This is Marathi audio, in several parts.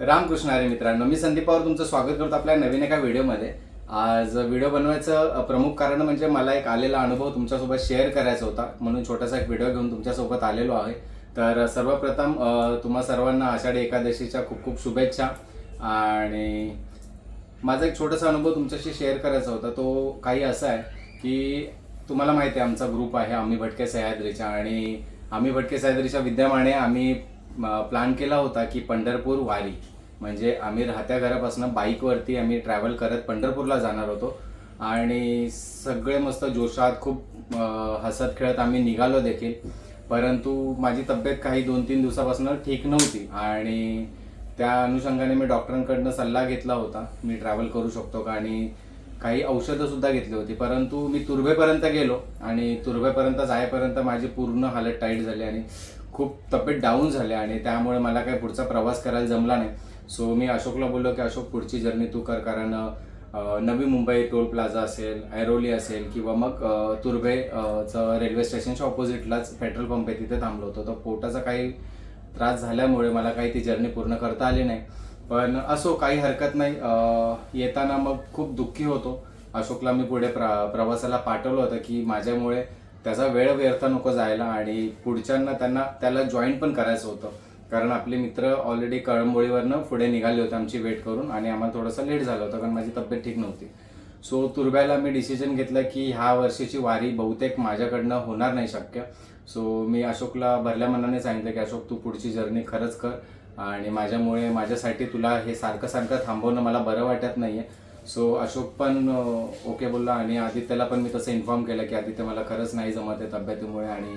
रामकृष्ण अरे मित्रांनो मी संदीप पवार तुमचं स्वागत करतो आपल्या नवीन एका व्हिडिओमध्ये. आज व्हिडिओ बनवायचं प्रमुख कारण म्हणजे मला एक आलेला अनुभव तुमच्यासोबत शेअर करायचा होता. म्हणून छोटासा एक व्हिडिओ घेऊन तुमच्यासोबत आलेलो आहे. तर सर्वप्रथम तुम्हा सर्वांना आषाढी एकादशीच्या खूप खूप शुभेच्छा. आणि माझा एक छोटासा अनुभव तुमच्याशी शेअर करायचा होता. तो काही असा आहे की तुम्हाला माहिती आहे आमचा ग्रुप आहे आम्ही भटके सह्याद्रीच्या. आणि आम्ही भटके सह्याद्रीच्या विद्यमाने आम्ही प्लॅन केला होता की पंढरपूर वारी. म्हणजे आम्ही राहत्या घरापासून बाईकवरती आम्ही ट्रॅव्हल करत पंढरपूरला जाणार होतो. आणि सगळे मस्त जोशात खूप हसत खेळत आम्ही निघालो देखील. परंतु माझी तब्येत काही दोन तीन दिवसापासून ठीक नव्हती. आणि त्या अनुषंगाने मी डॉक्टरांकडनं सल्ला घेतला होता. मी ट्रॅव्हल करू शकतो का? आणि काही औषधंसुद्धा घेतली होती. परंतु मी तुर्भेपर्यंत गेलो. आणि तुर्भेपर्यंत जायपर्यंत माझी पूर्ण हालत टाईट झाली. आणि खूप तब्येत डाऊन झाले आणि त्यामुळे मला काही पुढचा प्रवास करायला जमला नाही. सो मी अशोकला बोललो की अशोक पुढची जर्नी तू कर कारण नवी मुंबई टोल प्लाझा असेल ऐरोली असेल किंवा मग तुर्भेचं रेल्वे स्टेशनच्या ऑपोजिटलाच पेट्रोल पंप आहे तिथे थांबलो होतो. तर पोटाचा काही त्रास झाल्यामुळे मला काही ती जर्नी पूर्ण करता आली नाही. पण असो काही हरकत नाही. येताना मग खूप दुःखी होतो. अशोकला मी पुढे प्र प्रवासाला पाठवलं होतं की माझ्यामुळे त्याचा वेळ व्यर्थ नको जायला आणि पुढच्यांना त्यांना त्याला जॉईन पण करायचं होतं. कारण आपले मित्र ऑलरेडी कळंबोळीवरनं पुढे निघाले होते आमची वेट करून आणि आम्हाला थोडंसं लेट झालं होतं कारण माझी तब्येत ठीक नव्हती. सो तुर्ब्याला मी डिसिजन घेतलं की ह्या वर्षीची वारी बहुतेक माझ्याकडनं होणार नाही शक्य. सो मी अशोकला भरल्या मनाने सांगितलं की अशोक तू पुढची जर्नी खरंच कर आणि माझ्यामुळे माझ्यासाठी तुला हे सारखं सारखं थांबवणं मला बरं वाटत नाही आहे सो अशोक पण uh, ओके बोलला आणि आदित्यला पण मी तसं इन्फॉर्म केलं की आदित्य मला खरंच नाही जमत आहे तब्येतीमुळे आणि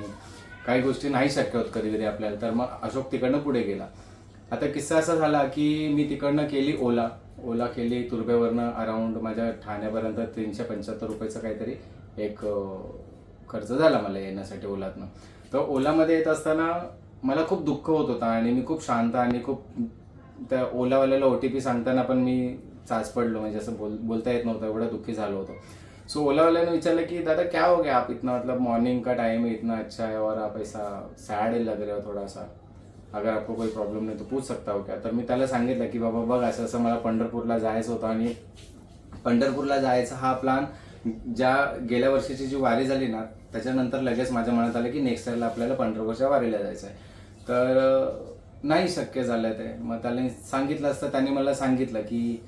काही गोष्टी नाही शक्य होत कधी कधी आपल्याला. तर मग अशोक तिकडनं पुढे गेला. आता किस्सा असा झाला की मी तिकडनं केली ओला. ओला केली तुर्बेवरनं अराऊंड माझ्या ठाण्यापर्यंत तीनशे पंच्याहत्तर रुपयाचं काहीतरी एक uh, खर्च झाला मला येण्यासाठी ओलातनं. तर ओलामध्ये येत असताना मला खूप दुःख होत होता आणि मी खूप शांत आणि खूप त्या ओलावाल्याला ओ टी पी सांगताना पण मी चाच पडलो म्हणजे असं बोल बोलता येत नव्हतं एवढं दुःखी झालो होतो. सो ओलावाल्याने विचारलं की दादा क्या हो गया आप इतना? मतलब मॉर्निंग का टाइम है इतना अच्छा है और आप ऐसा सॅड लग रहे हो थोड़ा सा अगर आपको कोई प्रॉब्लेम नाही तो पूछ सकता हो क्या? तर मी त्याला सांगितलं की बाबा बघ असं असं मला पंढरपूरला जायचं होतं आणि पंढरपूरला जायचा हा प्लान ज्या गेल्या वर्षीची जी वारी झाली ना त्याच्यानंतर लगेच माझ्या मनात आलं की नेक्स्ट इयरला आपल्याला पंढरपूरच्या वारीला जायचं आहे. तर नाही शक्य झालं ते. मग त्याला सांगितलं असतं त्याने मला सांगितलं की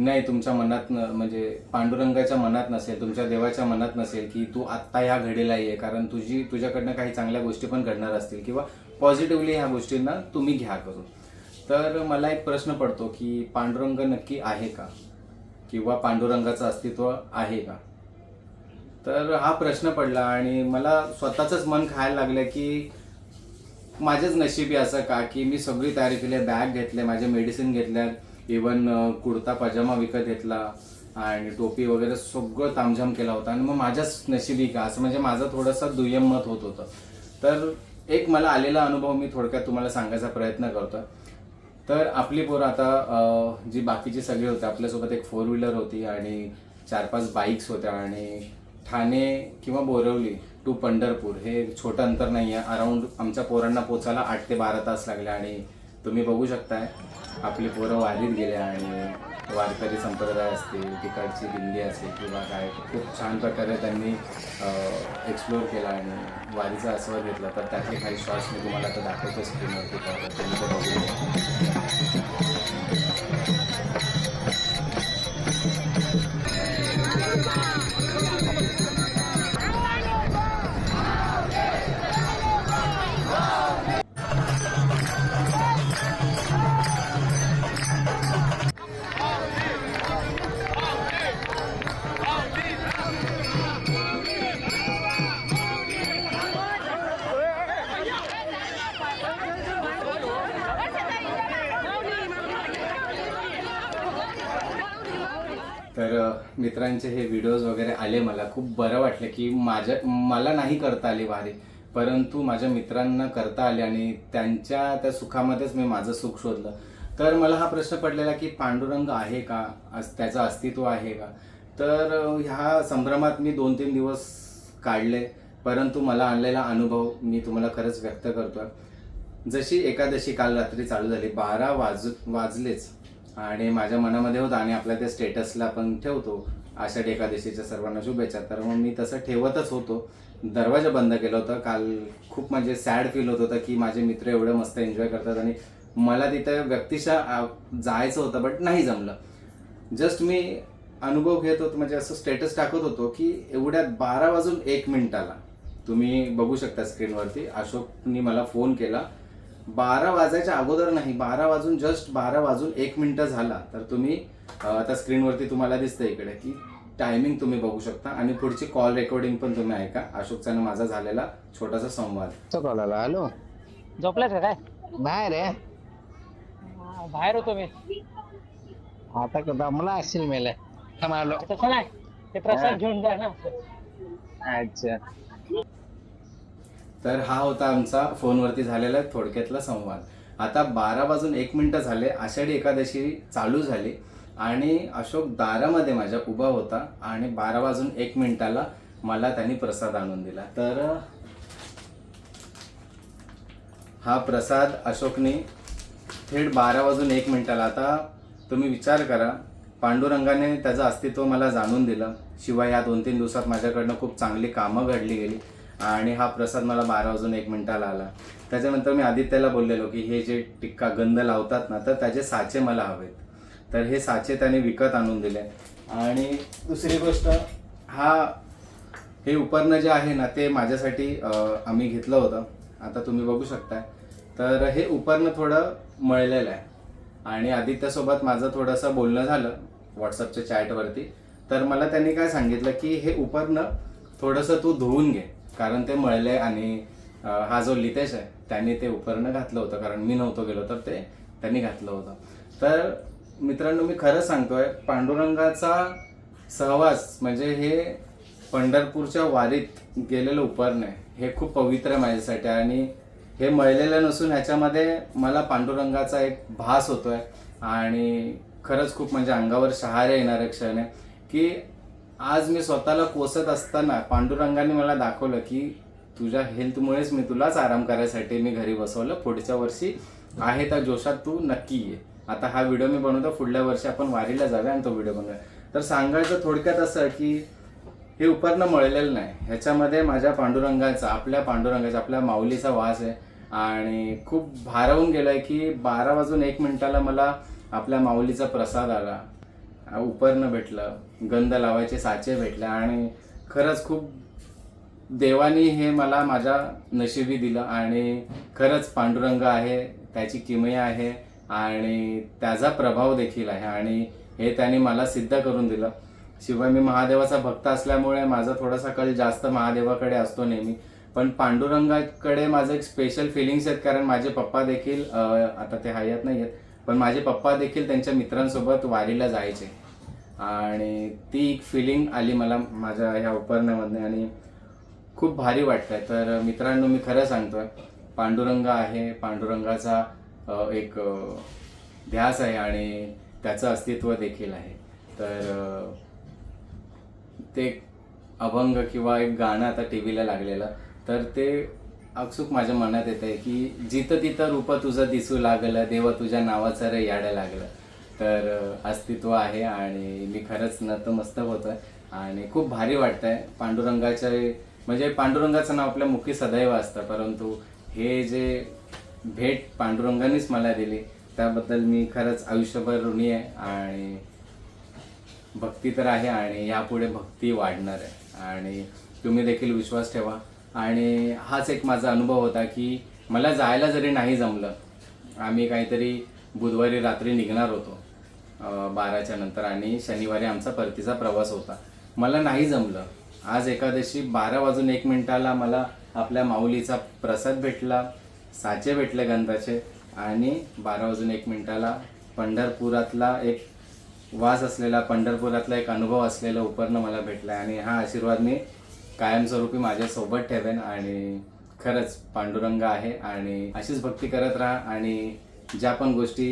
नाही तुमच्या मनात म्हणजे पांडुरंगाच्या मनात नसेल तुमच्या देवाच्या मनात नसेल की तू आत्ता ह्या घडीला ये कारण तुझी तुझ्याकडनं काही चांगल्या गोष्टी पण घडणार असतील किंवा पॉझिटिव्हली ह्या गोष्टींना तुम्ही घ्या करून. तर मला एक प्रश्न पडतो की पांडुरंग नक्की आहे का? किंवा पांडुरंगाचं अस्तित्व आहे का? तर हा प्रश्न पडला आणि मला स्वतःचंच मन खायला लागलं की माझ्याच नशिबी असं का की मी सगळी तयारी केली बॅग घेतले माझे मेडिसिन घेतल्यात इवन uh, कुर्ता पजामा विकत घेतला आणि टोपी वगैरे सगळं तामझाम केला होता. आणि मग माझ्याच नशिबी का? असं म्हणजे माझं थोडंसं दुय्यम मत होत होतं. तर एक मला आलेला अनुभव मी थोडक्यात तुम्हाला सांगायचा प्रयत्न करतो. तर आपली पोरं आता uh, जी बाकीची सगळी होती आपल्यासोबत एक फोर व्हीलर होती आणि चार पाच बाईक्स होत्या आणि ठाणे किंवा बोरवली टू पंढरपूर हे छोटं अंतर नाही आहे अराऊंड आमच्या पोरांना पोचायला आठ ते बारा तास लागले आणि तुम्ही बघू शकताय आपली पोरं वारीत गेले आणि वारकरी संप्रदाय असतील तिकडची दिंडी असेल किंवा काय खूप छान प्रकारे त्यांनी एक्सप्लोअर केला आणि वारीचा आस्वाद घेतला. तर त्यातले काही शॉर्ट्स मी तुम्हाला आता दाखवतो स्क्रीनवरती तर तुम्ही ते बघू मित्रांचे हे व्हिडिओज वगैरे आले मला. खूप बरं वाटलं की माझ्या मला नाही करता आली वारी परंतु माझ्या मित्रांना करता आले आणि त्यांच्या त्या सुखामध्येच मी माझं सुख शोधलं. तर मला हा प्रश्न पडलेला की पांडुरंग आहे का? अस- त्याचं अस्तित्व आहे का? तर ह्या संभ्रमात मी दोन तीन दिवस काढले. परंतु मला आणलेला अनुभव मी तुम्हाला खरंच व्यक्त करतोय. जशी एकादशी काल रात्री चालू झाली बारा वाज वाजलेच. आणि माझ्या मनामध्ये होतं आणि आपल्या त्या स्टेटसला आपण ठेवतो आषाढी एकादशीच्या सर्वांना शुभेच्छा. तर मग मी तसं ठेवतच होतो. दरवाजा बंद केला होता. काल खूप म्हणजे सॅड फील होत होतं की माझे मित्र एवढं मस्त एन्जॉय करतात आणि मला तिथं व्यक्तिशः जायचं होतं बट नाही जमलं. जस्ट मी अनुभव घेत होतो म्हणजे असं स्टेटस टाकत होतो की एवढ्यात बारा वाजून एक मिनिटाला. तुम्ही बघू शकता स्क्रीनवरती. अशोकनी मला फोन केला. बारा वाजायच्या अगोदर नाही बारा वाजून जस्ट बारा वाजून एक मिनिटं झाला तर तुम्ही आता स्क्रीनवरती तुम्हाला दिसतं इकडे की टायमिंग तुम्ही बघू शकता. आणि पुढची कॉल रेकॉर्डिंग पण तुम्ही ऐका. अशोकचा आणि माझा झालेला छोटासा संवाद. तो कॉल आला. हॅलो? झोपलायस का काय? नाही रे हा, बाहेर होतो मी. आता दमला असशील मेले. थांब आलो. तसं नाही ते हा. प्रसाद घेऊन जा ना. अच्छा. तर हा होता आमचा फोनवरती झालेला थोडक्यातला संवाद. आता बारा वाजून एक मिनटं झाले आषाढी एकादशी चालू झाली आणि अशोक दारामध्ये माझ्या उभा होता आणि बारा वाजून एक मिनिटाला मला त्यांनी प्रसाद आणून दिला. तर हा प्रसाद अशोकने थेट बारा वाजून एक मिनिटाला. आता तुम्ही विचार करा पांडुरंगाने त्याचं अस्तित्व मला जाणून दिलं. शिवाय या दोन तीन दिवसात माझ्याकडनं खूप चांगली कामं घडली गेली. आणि हा प्रसाद मला बारा वाजून एक मिनिटाला आला. त्याच्यानंतर मी आदित्यला बोललेलो की हे जे टिक्का गंध लावतात ना तर त्याचे साचे मला हवेत. तर हे साचे त्याने विकत आणून दिले. आणि दुसरी गोष्ट हा हे उपकरणं जे आहे ना ते माझ्यासाठी आम्ही घेतलं होतं. आता तुम्ही बघू शकताय. तर हे उपकरणं थोडं मळलेलं आहे. आणि आदित्यसोबत माझं थोडंसं बोलणं झालं व्हॉट्सअपच्या चॅटवरती. तर मला त्यांनी काय सांगितलं की हे उपकरणं थोडंसं तू धुवून घे. कारण ते मळले आणि हा जो लितेश आहे त्यांनी ते उपकरणं घातलं होतं कारण मी नव्हतो गेलो तर ते त्यांनी घातलं होतं. तर मित्रांनो मी खरं सांगतोय पांडुरंगाचा सहवास म्हणजे हे पंढरपूरच्या वारीत गेलेलं उपकरण आहे हे खूप पवित्र आहे माझ्यासाठी आणि हे मळलेलं नसून ह्याच्यामध्ये मला पांडुरंगाचा एक भास होतोय आणि खरंच खूप म्हणजे अंगावर शहारे येणारे क्षण आहे की आज मी स्वतःला कोसत असताना पांडुरंगाने मला दाखवलं की तुझ्या हेल्थमुळेच मी तुलाच आराम करायसाठी मी घरी बसवलं. पुढच्या वर्षी आहे त्या जोशात तू नक्की ये. आता हा व्हिडिओ मी बनवतो. पुढल्या वर्षी आपण वारीला जाऊया आणि तो व्हिडिओ बनवूया तर सांगायचं थोडक्यात असं की हे उपकरणं मळलेलं नाही. ह्याच्यामध्ये माझ्या पांडुरंगाचा आपल्या पांडुरंगाचा आपल्या माऊलीचा वास आहे. आणि खूप भारावून गेलाय की बारा वाजून एक मिनिटाला मला आपल्या माऊलीचा प्रसाद आला. उपरणं भेटलं गंध लावायचे साचे भेटले आणि खरंच खूप देवानी हे मला माझ्या नशिबी दिलं आणि खरंच पांडुरंग आहे त्याची किमया आहे आणि त्याचा प्रभाव देखील आहे आणि हे त्याने मला सिद्ध करून दिलं. शिवाय मी महादेवाचा भक्त असल्यामुळे माझा थोडासा कल जास्त महादेवाकडे असतो नेहमी. पण पांडुरंगाकडे माझं एक स्पेशल फिलिंग्स आहेत कारण माझे पप्पा देखील आता ते हयात नाही आहेत पण माझे पप्पा देखील त्यांच्या मित्रांसोबत वारीला जायचे. आणि ती एक फिलिंग आली मला माझ्या ह्या उपकरणामधनं आणि खूप भारी वाटतंय. तर मित्रांनो मी खरं सांगतोय पांडुरंग आहे. पांडुरंगाचा एक ध्यास आहे आणि त्याचं अस्तित्व देखील आहे. तर ते एक अभंग किंवा एक गाणं आता टी व्हीला लागलेलं तर ते अचूक माझ्या मनात येत आहे की जिथं तिथं रूप तुझं दिसू लागलं देवा तुझ्या नावाचं रे याडं लागलं तर अस्तित्व आहे आणि मी खरंच नतमस्तक होतोय आणि खूप भारी वाटतंय. पांडुरंगाच्या म्हणजे पांडुरंगाचं नाव आपल्या मुखी सदैव असतं परंतु हे जे भेट पांडुरंगानेच मला दिली त्याबद्दल मी खरंच आयुष्यभर ऋणी आहे आणि भक्ती तर आहे आणि यापुढे भक्ती वाढणार आहे. आणि तुम्ही देखील विश्वास ठेवा. आणि हाच एक माझा अनुभव होता की मला जायला जरी नाही जमलं आम्ही काहीतरी बुधवारी रात्री निघणार होतो. बाराच्या नंतर आणि शनिवारी आमचा परतीचा प्रवास होता. मला नाही जमलं. आज एकादशी बारा वाजून एक मिनिटाला मला आपल्या माऊलीचा प्रसाद भेटला साचे भेटले गंधाचे आणि बारा वाजून एक मिनिटाला पंढरपुरातला एक वास असलेला पंढरपुरातला एक अनुभव असलेला उपरणं मला भेटला आणि हा आशीर्वाद मी कायमस्वरूपी माझ्यासोबत ठेवेन आणि खरंच पांडुरंग आहे आणि अशीच भक्ती करत राहा आणि ज्या पण गोष्टी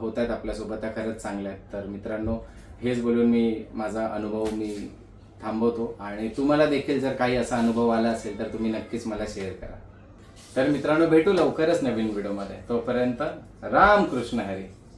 होत आहेत आपल्यासोबत त्या खरंच चांगल्या आहेत. तर मित्रांनो हेच बोलून मी माझा अनुभव मी थांबवतो. आणि तुम्हाला देखील जर काही असा अनुभव आला असेल तर तुम्ही नक्कीच मला शेअर करा. तर मित्रांनो भेटू लवकरच नवीन व्हिडिओमध्ये तोपर्यंत रामकृष्ण हरी.